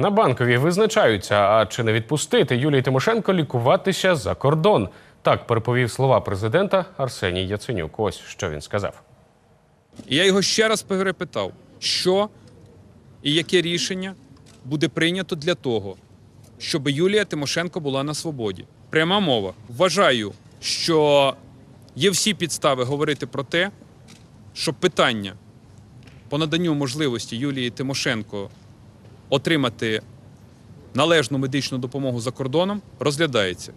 На банковій визначаються, а чи не відпустити Юлії Тимошенко лікуватися за кордон. Так переповів слова президента Арсеній Яценюк. Ось що він сказав. Я його ще раз перепитав, що і яке рішення буде прийнято для того, щоб Юлія Тимошенко була на свободі. Пряма мова. Вважаю, що є всі підстави говорити про те, що питання по наданню можливості Юлії Тимошенко отримати належну медичну допомогу за кордоном розглядається.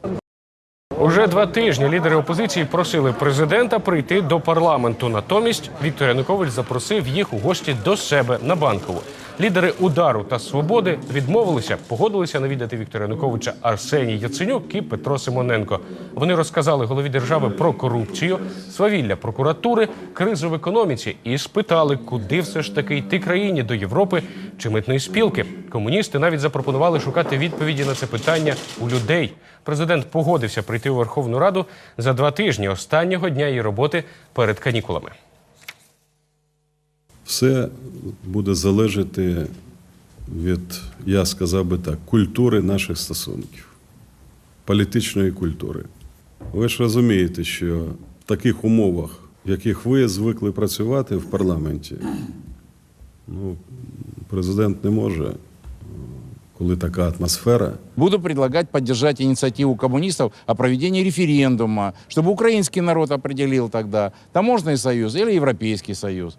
Уже два тижні лідери опозиції просили президента прийти до парламенту. Натомість Віктор Янукович запросив їх у гості до себе на банкову. Лідери удару та свободи відмовилися, погодилися навідати Віктора Януковича Арсеній Яценюк і Петро Симоненко. Вони розказали голові держави про корупцію, свавілля прокуратури, кризу в економіці і спитали, куди все ж таки йти країні до Європи чи митної спілки. Комуністи навіть запропонували шукати відповіді на це питання у людей. Президент погодився прийти у Верховну Раду за два тижні останнього дня її роботи перед канікулами. Все буде залежати від, я сказав би так, культури наших стосунків, політичної культури. Ви ж розумієте, що в таких умовах, в яких ви звикли працювати в парламенті, ну, президент не може, коли така атмосфера. Буду предлагать поддержать инициативу коммунистов о проведении референдума, чтобы украинский народ определил тогда, таможенный союз или Европейский союз.